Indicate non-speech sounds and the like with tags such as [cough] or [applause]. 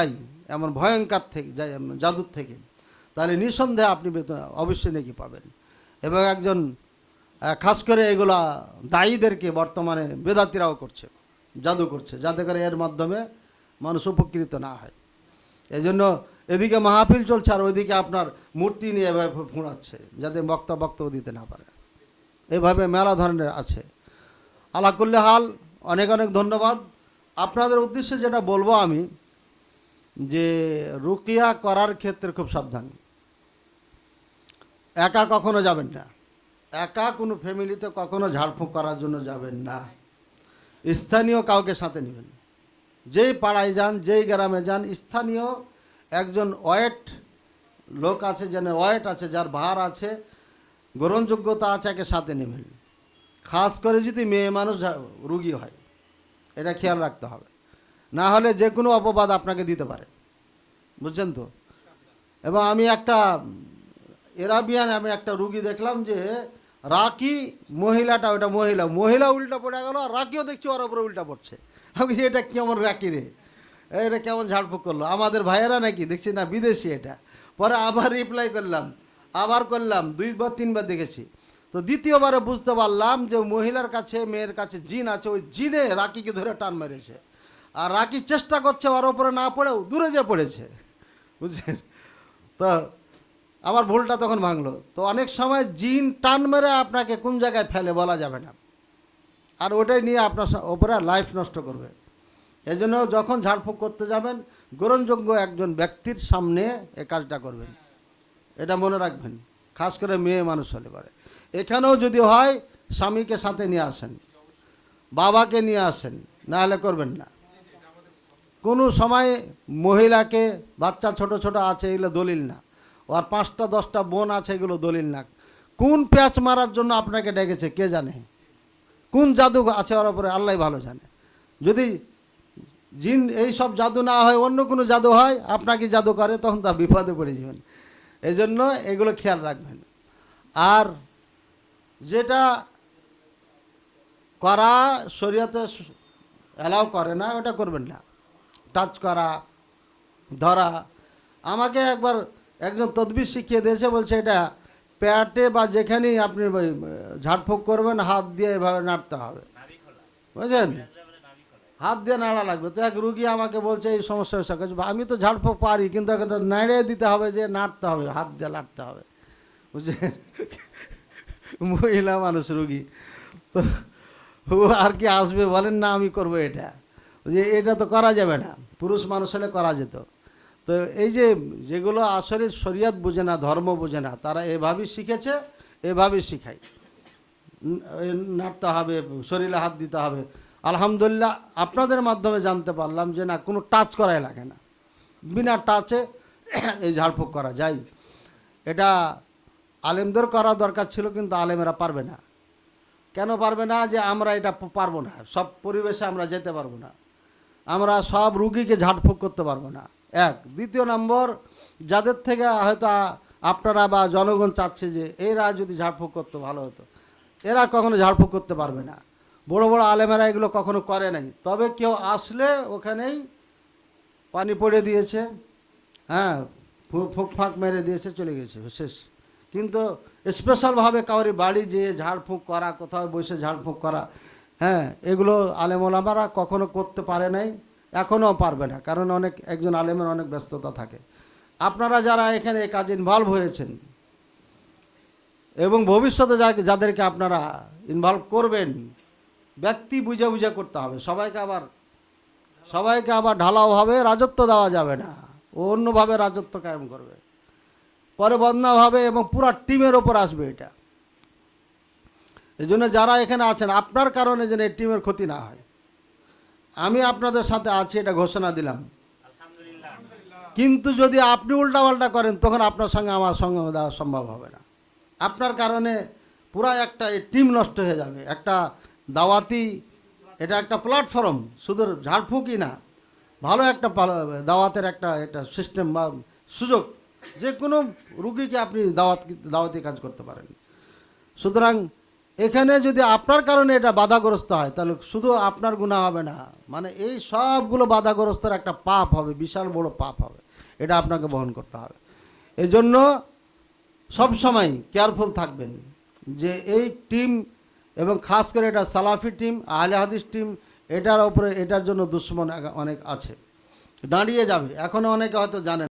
যাই, এমন ভয়ঙ্কর থেকে, যাই, জাদুর থেকে, তাহলে নিঃসন্দেহে আপনি অবশ্যই নাকি পাবেন। এবং একজন খাস করে এগুলা দায়ীদেরকে বর্তমানে বেদাতিরাও করছে, জাদু করছে, যাতে করে এর মাধ্যমে মানুষ উপকৃত না হয়। এই জন্য এদিকে মাহফিল চলছে আর ওইদিকে আপনার মূর্তি নিয়ে এভাবে ফুঁড়াচ্ছে, যাতে বক্তা বক্তব্য দিতে না পারে। এভাবে মেলা ধরনের আছে। আলাকুল্লে হাল অনেক অনেক ধন্যবাদ। আপনাদের উদ্দেশ্যে যেটা বলব আমি যে রুকিয়া করার ক্ষেত্রে খুব সাবধান। একা কখনো যাবেন না। একা কোনো ফ্যামিলিতে কখনো ঝাড়ফুঁক করার জন্য যাবেন না। স্থানীয় কাউকে সাথে নেবেন। যেই পাড়ায় যান, যেই গ্রামে যান, স্থানীয় একজন ওয়েট লোক আছে, যেন ওয়েট আছে, যার ভার আছে, গ্রহণযোগ্যতা আছে, একে সাথে নেবেন। খাস করে যদি মেয়ে মানুষ রুগী হয়, এটা খেয়াল রাখতে হবে। না হলে যে কোনো অপবাদ আপনাকে দিতে পারে। বুঝছেন তো? এবং আমি একটা, এরাবিয়ান আমি একটা রুগী দেখলাম যে, রাকি মহিলাটা, ওটা মহিলা মহিলা উল্টা পড়ে গেল, আর রাকিও দেখছি ওর ওপরে উল্টা পড়ছে। আমি এটা কেমন রাকি রে? এটা কেমন ঝাড়ফুঁক করল? আমাদের ভাইয়েরা নাকি? দেখছি না, বিদেশি এটা। পরে আবার রিপ্লাই করলাম, আবার করলাম, দুইবার, তিনবার দেখেছি। তো দ্বিতীয়বারে বুঝতে পারলাম যে মহিলার কাছে, মেয়ের কাছে জিন আছে, ওই জিনে রাকিকে ধরে টান মেরেছে। আর রাকি চেষ্টা করছে ওর ওপরে না পড়েও, দূরে যে পড়েছে। বুঝছেন? তো আমার ভুলটা তখন ভাঙলো। তো অনেক সময় জিন টান মেরে আপনাকে কোন জায়গায় ফেলে বলা যাবে না। আর ওটাই নিয়ে আপনার ওপরে লাইফ নষ্ট করবে। এই জন্য যখন ঝাড়ফুঁক করতে যাবেন, গ্রহণযোগ্য একজন ব্যক্তির সামনে এ কাজটা করবেন। এটা মনে রাখবেন, খাস করে মেয়ে মানুষ হলে পারে। এখানেও যদি হয়, স্বামীকে সাথে নিয়ে আসেন, বাবাকে নিয়ে আসেন, না হলে করবেন না। কোনো সময় মহিলাকে বাচ্চা ছোট ছোট আছে এগুলো দলিল না। আর পাঁচটা, দশটা বোন আছে এগুলো দলিল না। কোন প্যাচ মারার জন্য আপনাকে ডেকেছে, কে জানে? কোন জাদু আছে ওর উপরে, আল্লাহ ভালো জানে। যদি জিন এই সব জাদু না হয়, অন্য কোনো জাদু হয়, আপনাকে জাদু করে, তখন তা বিপদে পড়ে যাবেন। এই জন্য এগুলো খেয়াল রাখবেন। আর যেটা করা শরীয়তে অ্যালাউ করে না, ওটা করবেন না। টাচ করা, ধরা। আমাকে একবার একজন তদবির শিখিয়ে দিয়েছে, বলছে এটা প্যাটে বা যেখানেই আপনি ঝাড়ফুঁক করবেন, হাত দিয়ে এভাবে নাড়তে হবে। বুঝলেন? হাত দিয়ে নাড়া লাগবে। তো এক রুগী আমাকে বলছে, এই সমস্যা হয়েছে আমি তো ঝাড়ফুঁক পারি, কিন্তু একটা নাড়ে দিতে হবে যে নাড়তে হবে, হাত দিয়ে নাড়তে হবে। বুঝলেন? মহিলা মানুষ, রুগী। তো ও আর কি আসবে বলেন, না, আমি করব এটা। যে এটা তো করা যাবে না, পুরুষ মানুষ হলে করা যেত। তো এই যে যেগুলো আসলে শরিয়ত বোঝে না, ধর্ম বোঝে না, তারা এভাবেই শিখেছে, এভাবেই শিখায়। নাড়তে হবে, শরীরে হাত দিতে হবে। আলহামদুলিল্লাহ আপনাদের মাধ্যমে জানতে পারলাম যে না, কোনো টাচ করাই লাগে না। বিনা টাচে [coughs] এই ঝাড়ফুঁক করা যায়। এটা আলেমদের করা দরকার ছিল, কিন্তু আলেমেরা পারবে না। কেন পারবে না যে আমরা এটা পারব না? সব পরিবেশে আমরা যেতে পারব না। আমরা সব রুগীকে ঝাড়ফুঁক করতে পারব না। এক। দ্বিতীয় নম্বর, যাদের থেকে হয়তো আপনারা বা জনগণ চাচ্ছে যে এরা যদি ঝাড়ফুঁক করতে ভালো হতো, এরা কখনো ঝাড়ফুঁক করতে পারবে না। বড় বড় আলেমেরা এগুলো কখনো করে নাই। তবে কেউ আসলে ওখানেই পানি পড়ে দিয়েছে হ্যাঁ ফুঁক ফাঁক মেরে দিয়েছে, চলে গেছে, শেষ। কিন্তু স্পেশালভাবে কাউরি বাড়ি যেয়ে ঝাড়ফুঁক করা, কোথাও বসে ঝাড়ফুঁক করা হ্যাঁ এগুলো আলেমোলামারা কখনো করতে পারে নাই এখনও পারবে না, কারণ অনেক, একজন আলেমের অনেক ব্যস্ততা থাকে। আপনারা যারা এখানে কাজে ইনভলভ হয়েছেন, এবং ভবিষ্যতে যাদেরকে আপনারা ইনভলভ করবেন, ব্যক্তি বুঝে বুঝে করতে হবে। সবাইকে আবার সবাইকে আবার ঢালাওভাবে রাজত্ব দেওয়া যাবে না, ও অন্যভাবে রাজত্ব কায়েম করবে। পরে বদনাম হবে এবং পুরা টিমের ওপর আসবে এটা। এই জন্য যারা এখানে আছেন আপনার কারণে যেন এই টিমের ক্ষতি না হয়। আমি আপনাদের সাথে আছি এটা ঘোষণা দিলাম। কিন্তু যদি আপনি উল্টাপাল্টা করেন তখন আপনার সঙ্গে আমার সঙ্গে দেওয়া সম্ভব হবে না। আপনার কারণে পুরা একটা টিম নষ্ট হয়ে যাবে। একটা দাওয়াতি এটা একটা প্ল্যাটফর্ম শুধু ঝাড়ফুঁকি না ভালো একটা দাওয়াতের একটা একটা সিস্টেম বা সুযোগ যে কোনো রুগীকে আপনি দাওয়াত দাওয়াতি কাজ করতে পারেন। সুতরাং এখানে যদি আপনার কারণে এটা বাধাগ্রস্ত হয়, তাহলে শুধু আপনার গুণা হবে না। মানে এই সবগুলো বাধাগ্রস্তর একটা পাপ হবে, বিশাল বড় পাপ হবে। এটা আপনাকে বহন করতে হবে। এজন্য সবসময় কেয়ারফুল থাকবেন যে এই টিম এবং খাস করে এটা সালাফি টিম আহলে হাদিস টিম এটার উপরে, এটার জন্য দুশ্মন অনেক আছে। দাঁড়িয়ে যাবে। এখনও অনেকে হয়তো জানেন